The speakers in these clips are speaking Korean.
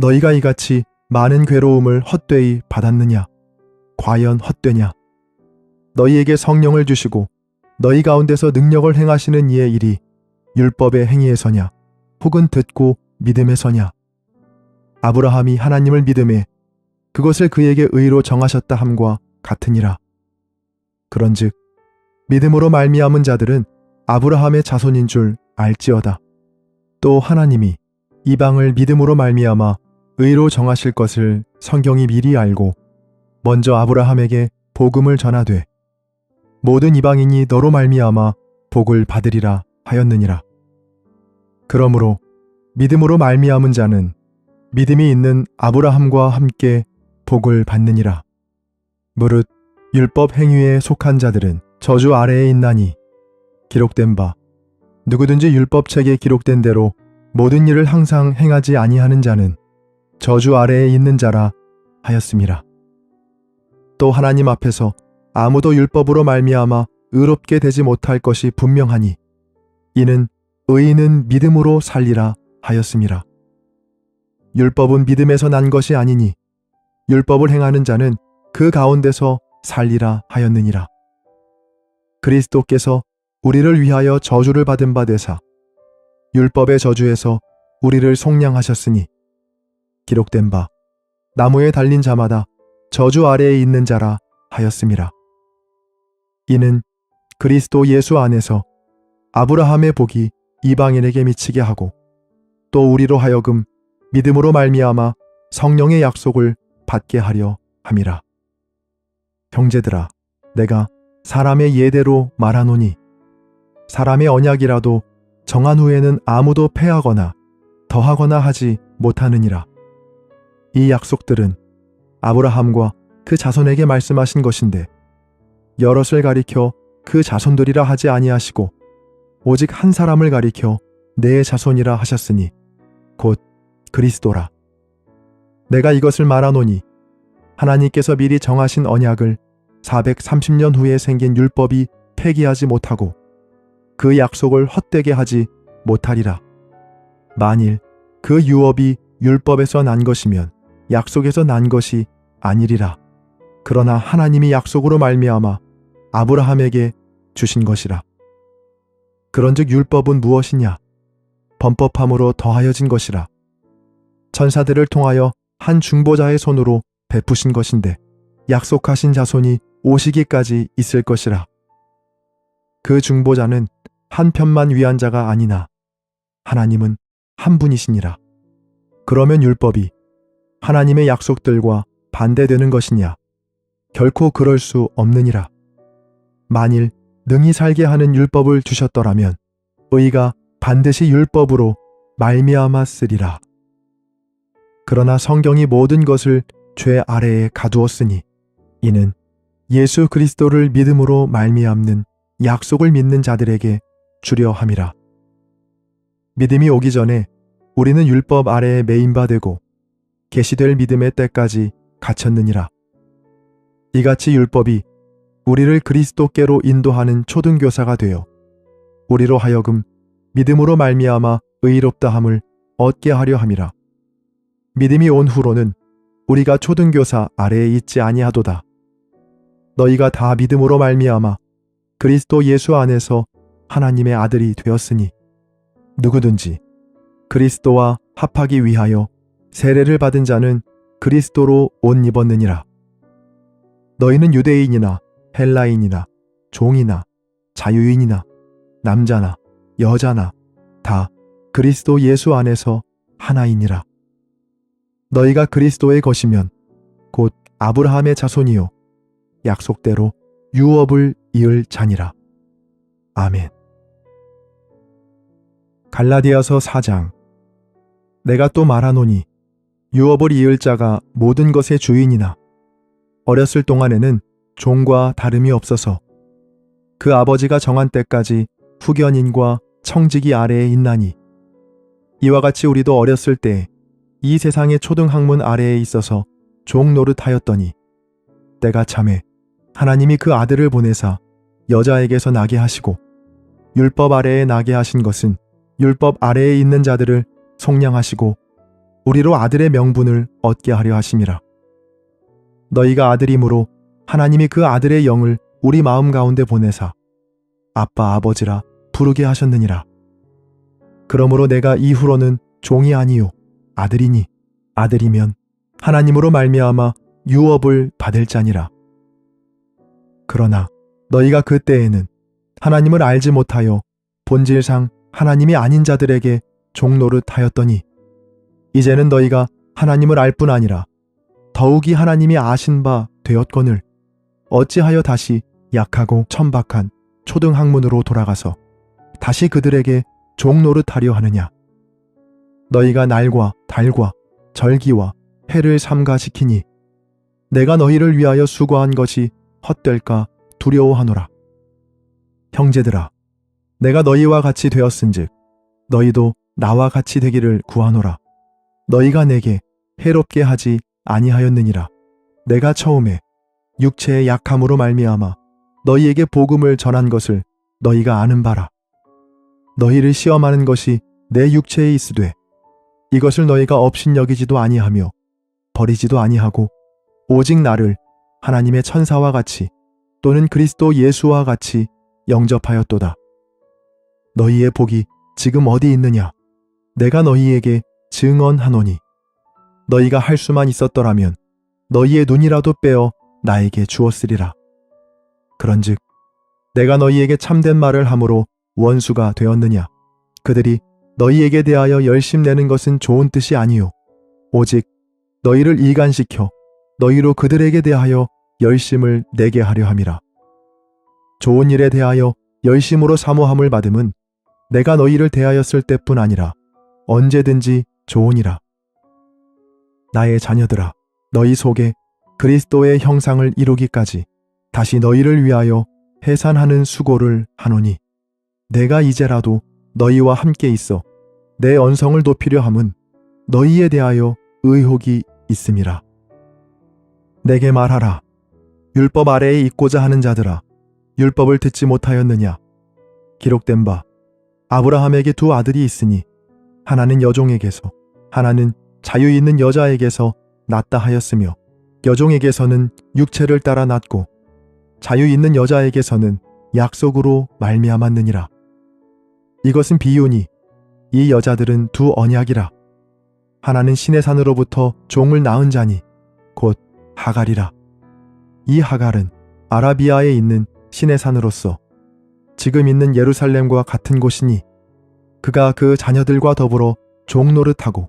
너희가 이같이 많은 괴로움을 헛되이 받았느냐? 과연 헛되냐? 너희에게 성령을 주시고 너희 가운데서 능력을 행하시는 이의 일이 율법의 행위에서냐? 혹은 듣고 믿음에서냐? 아브라함이 하나님을 믿음에 그것을 그에게 의로 정하셨다 함과 같으니라. 그런즉 믿음으로 말미암은 자들은 아브라함의 자손인 줄 알지어다. 또 하나님이 이방을 믿음으로 말미암아 의로 정하실 것을 성경이 미리 알고 먼저 아브라함에게 복음을 전하되 모든 이방인이 너로 말미암아 복을 받으리라 하였느니라. 그러므로 믿음으로 말미암은 자는 믿음이 있는 아브라함과 함께 복을 받느니라. 무릇 율법 행위에 속한 자들은 저주 아래에 있나니 기록된 바 누구든지 율법책에 기록된 대로 모든 일을 항상 행하지 아니하는 자는 저주 아래에 있는 자라 하였습니다. 또 하나님 앞에서 아무도 율법으로 말미암아 의롭게 되지 못할 것이 분명하니 이는 의인은 믿음으로 살리라 하였습니다. 율법은 믿음에서 난 것이 아니니 율법을 행하는 자는 그 가운데서 살리라 하였느니라. 그리스도께서 우리를 위하여 저주를 받은 바 되사 율법의 저주에서 우리를 속량하셨으니 기록된 바 나무에 달린 자마다 저주 아래에 있는 자라 하였습니다. 이는 그리스도 예수 안에서 아브라함의 복이 이방인에게 미치게 하고 또 우리로 하여금 믿음으로 말미암아 성령의 약속을 받게 하려 함이라. 형제들아 내가 사람의 예대로 말하노니 사람의 언약이라도 정한 후에는 아무도 패하거나 더하거나 하지 못하느니라. 이 약속들은 아브라함과 그 자손에게 말씀하신 것인데 여럿을 가리켜 그 자손들이라 하지 아니하시고 오직 한 사람을 가리켜 내 자손이라 하셨으니 곧 그리스도라. 내가 이것을 말하노니 하나님께서 미리 정하신 언약을 430년 후에 생긴 율법이 폐기하지 못하고 그 약속을 헛되게 하지 못하리라. 만일 그 유업이 율법에서 난 것이면 약속에서 난 것이 아니리라. 그러나 하나님이 약속으로 말미암아 아브라함에게 주신 것이라. 그런즉 율법은 무엇이냐? 범법함으로 더하여진 것이라. 천사들을 통하여 한 중보자의 손으로 베푸신 것인데 약속하신 자손이 오시기까지 있을 것이라. 그 중보자는 한 편만 위한 자가 아니나 하나님은 한 분이시니라. 그러면 율법이 하나님의 약속들과 반대되는 것이냐? 결코 그럴 수 없느니라. 만일 능히 살게 하는 율법을 주셨더라면 의가 반드시 율법으로 말미암았으리라. 그러나 성경이 모든 것을 죄 아래에 가두었으니 이는 예수 그리스도를 믿음으로 말미암는 약속을 믿는 자들에게 주려 함이라. 믿음이 오기 전에 우리는 율법 아래에 메인바 되고 계시될 믿음의 때까지 갇혔느니라. 이같이 율법이 우리를 그리스도께로 인도하는 초등교사가 되어 우리로 하여금 믿음으로 말미암아 의롭다함을 얻게 하려 함이라. 믿음이 온 후로는 우리가 초등교사 아래에 있지 아니하도다. 너희가 다 믿음으로 말미암아 그리스도 예수 안에서 하나님의 아들이 되었으니 누구든지 그리스도와 합하기 위하여 세례를 받은 자는 그리스도로 옷 입었느니라. 너희는 유대인이나 헬라인이나 종이나 자유인이나 남자나 여자나 다 그리스도 예수 안에서 하나이니라. 너희가 그리스도의 것이면 곧 아브라함의 자손이요 약속대로 유업을 이을 자니라. 아멘. 갈라디아서 4장 내가 또 말하노니 유업을 이을 자가 모든 것의 주인이나 어렸을 동안에는 종과 다름이 없어서 그 아버지가 정한 때까지 후견인과 청지기 아래에 있나니 이와 같이 우리도 어렸을 때 이 세상의 초등학문 아래에 있어서 종 노릇하였더니 때가 참에 하나님이 그 아들을 보내사 여자에게서 나게 하시고 율법 아래에 나게 하신 것은 율법 아래에 있는 자들을 속량하시고 우리로 아들의 명분을 얻게 하려 하심이라. 너희가 아들이므로 하나님이 그 아들의 영을 우리 마음 가운데 보내사 아빠 아버지라 부르게 하셨느니라. 그러므로 내가 이후로는 종이 아니요 아들이니 아들이면 하나님으로 말미암아 유업을 받을 자니라. 그러나 너희가 그때에는 하나님을 알지 못하여 본질상 하나님이 아닌 자들에게 종노릇 하였더니 이제는 너희가 하나님을 알 뿐 아니라 더욱이 하나님이 아신 바 되었거늘. 어찌하여 다시 약하고 천박한 초등학문으로 돌아가서 다시 그들에게 종노릇하려 하느냐? 너희가 날과 달과 절기와 해를 삼가시키니 내가 너희를 위하여 수고한 것이 헛될까 두려워하노라. 형제들아 내가 너희와 같이 되었은즉 너희도 나와 같이 되기를 구하노라 너희가 내게 해롭게 하지 아니하였느니라 내가 처음에 육체의 약함으로 말미암아 너희에게 복음을 전한 것을 너희가 아는 바라 너희를 시험하는 것이 내 육체에 있으되 이것을 너희가 업신여기지도 아니하며 버리지도 아니하고 오직 나를 하나님의 천사와 같이 또는 그리스도 예수와 같이 영접하였도다. 너희의 복이 지금 어디 있느냐? 내가 너희에게 증언하노니 너희가 할 수만 있었더라면 너희의 눈이라도 빼어 나에게 주었으리라. 그런즉 내가 너희에게 참된 말을 함으로 원수가 되었느냐? 그들이 너희에게 대하여 열심 내는 것은 좋은 뜻이 아니요 오직 너희를 이간시켜 너희로 그들에게 대하여 열심을 내게 하려 함이라. 좋은 일에 대하여 열심으로 사모함을 받음은 내가 너희를 대하였을 때뿐 아니라 언제든지 좋으니라. 나의 자녀들아, 너희 속에 그리스도의 형상을 이루기까지 다시 너희를 위하여 해산하는 수고를 하노니 내가 이제라도 너희와 함께 있어 내 언성을 높이려 함은 너희에 대하여 의혹이 있음이라. 내게 말하라. 율법 아래에 있고자 하는 자들아, 율법을 듣지 못하였느냐? 기록된 바 아브라함에게 두 아들이 있으니 하나는 여종에게서 하나는 자유 있는 여자에게서 낳다 하였으며 여종에게서는 육체를 따라 낳고 자유 있는 여자에게서는 약속으로 말미암았느니라. 이것은 비유니 이 여자들은 두 언약이라. 하나는 신의 산으로부터 종을 낳은 자니 곧 하갈이라. 이 하갈은 아라비아에 있는 신의 산으로서 지금 있는 예루살렘과 같은 곳이니 그가 그 자녀들과 더불어 종노릇하고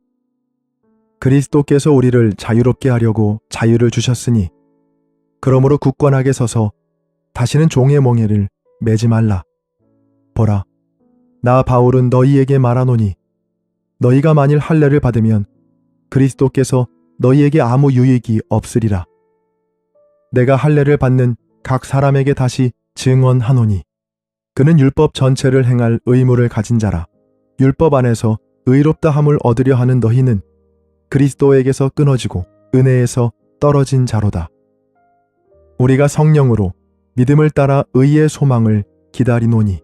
그리스도께서 우리를 자유롭게 하려고 자유를 주셨으니 그러므로 굳건하게 서서 다시는 종의 멍에를 매지 말라. 보라, 나 바울은 너희에게 말하노니 너희가 만일 할례를 받으면 그리스도께서 너희에게 아무 유익이 없으리라. 내가 할례를 받는 각 사람에게 다시 증언하노니 그는 율법 전체를 행할 의무를 가진 자라. 율법 안에서 의롭다 함을 얻으려 하는 너희는 그리스도에게서 끊어지고 은혜에서 떨어진 자로다. 우리가 성령으로 믿음을 따라 의의 소망을 기다리노니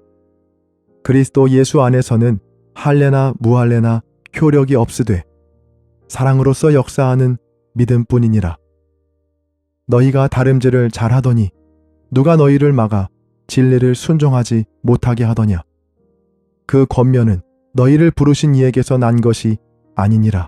그리스도 예수 안에서는 할례나 무할례나 효력이 없으되 사랑으로서 역사하는 믿음뿐이니라. 너희가 다름질을 잘하더니 누가 너희를 막아 진리를 순종하지 못하게 하더냐? 그 권면은 너희를 부르신 이에게서 난 것이 아니니라.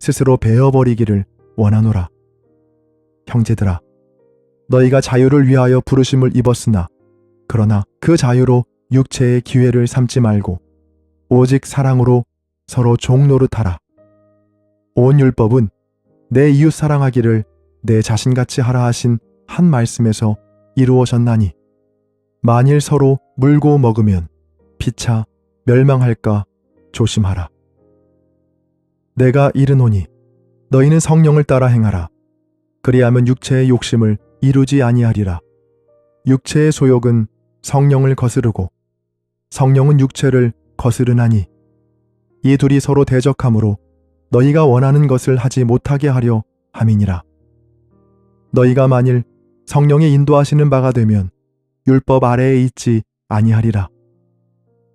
스스로 베어버리기를 원하노라. 형제들아, 너희가 자유를 위하여 부르심을 입었으나 그러나 그 자유로 육체의 기회를 삼지 말고 오직 사랑으로 서로 종노릇하라. 온 율법은 내 이웃 사랑하기를 내 자신같이 하라 하신 한 말씀에서 이루어졌나니 만일 서로 물고 먹으면 피차 멸망할까 조심하라. 내가 이르노니 너희는 성령을 따라 행하라. 그리하면 육체의 욕심을 이루지 아니하리라. 육체의 소욕은 성령을 거스르고 성령은 육체를 거스르나니 이 둘이 서로 대적하므로 너희가 원하는 것을 하지 못하게 하려 함이니라. 너희가 만일 성령의 인도하시는 바가 되면 율법 아래에 있지 아니하리라.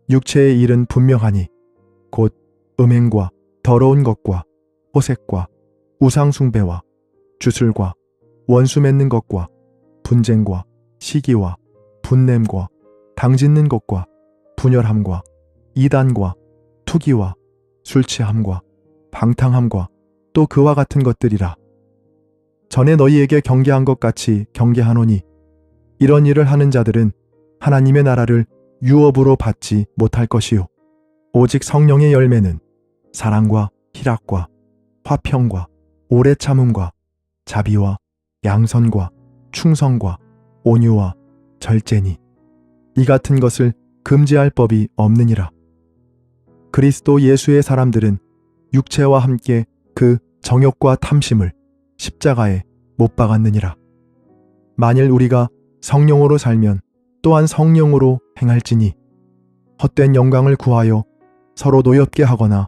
육체의 일은 분명하니 곧 음행과 더러운 것과 호색과 우상숭배와 주술과 원수 맺는 것과 분쟁과 시기와 분냄과 당짓는 것과 분열함과 이단과 투기와 술취함과 방탕함과 또 그와 같은 것들이라. 전에 너희에게 경계한 것 같이 경계하노니 이런 일을 하는 자들은 하나님의 나라를 유업으로 받지 못할 것이요. 오직 성령의 열매는 사랑과 희락과 화평과 오래 참음과 자비와 양선과 충성과 온유와 절제니 이 같은 것을 금지할 법이 없느니라. 그리스도 예수의 사람들은 육체와 함께 그 정욕과 탐심을 십자가에 못 박았느니라. 만일 우리가 성령으로 살면 또한 성령으로 행할지니 헛된 영광을 구하여 서로 노엽게 하거나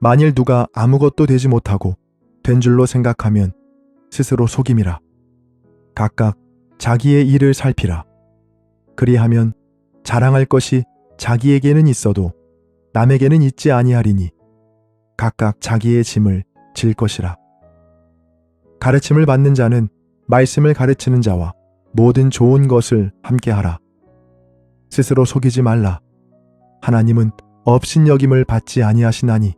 만일 누가 아무것도 되지 못하고 된 줄로 생각하면 스스로 속임이라. 각각 자기의 일을 살피라. 그리하면 자랑할 것이 자기에게는 있어도 남에게는 있지 아니하리니 각각 자기의 짐을 질 것이라. 가르침을 받는 자는 말씀을 가르치는 자와 모든 좋은 것을 함께하라. 스스로 속이지 말라. 하나님은 업신여김을 받지 아니하시나니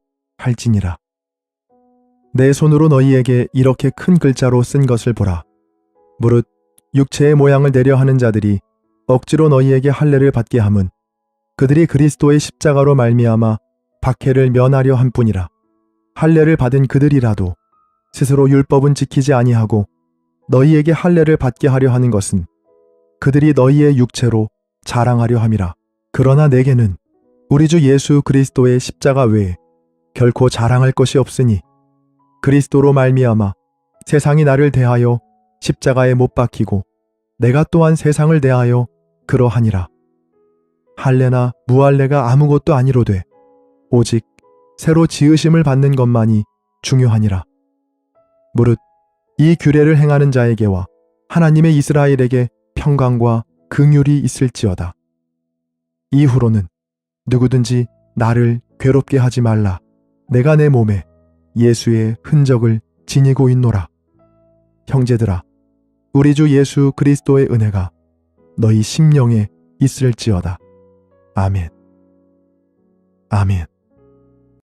할지니라. 내 손으로 너희에게 이렇게 큰 글자로 쓴 것을 보라. 무릇 육체의 모양을 내려 하는 자들이 억지로 너희에게 할례를 받게 함은 그들이 그리스도의 십자가로 말미암아 박해를 면하려 함뿐이라. 할례를 받은 그들이라도 스스로 율법은 지키지 아니하고 너희에게 할례를 받게 하려 하는 것은 그들이 너희의 육체로 자랑하려 함이라. 그러나 내게는 우리 주 예수 그리스도의 십자가 외에 결코 자랑할 것이 없으니 그리스도로 말미암아 세상이 나를 대하여 십자가에 못 박히고 내가 또한 세상을 대하여 그러하니라. 할례나 무할례가 아무것도 아니로되 오직 새로 지으심을 받는 것만이 중요하니라. 무릇 이 규례를 행하는 자에게와 하나님의 이스라엘에게 평강과 긍휼이 있을지어다. 이후로는 누구든지 나를 괴롭게 하지 말라. 내가 내 몸에 예수의 흔적을 지니고 있노라. 형제들아, 우리 주 예수 그리스도의 은혜가 너희 심령에 있을지어다. 아멘. 아멘.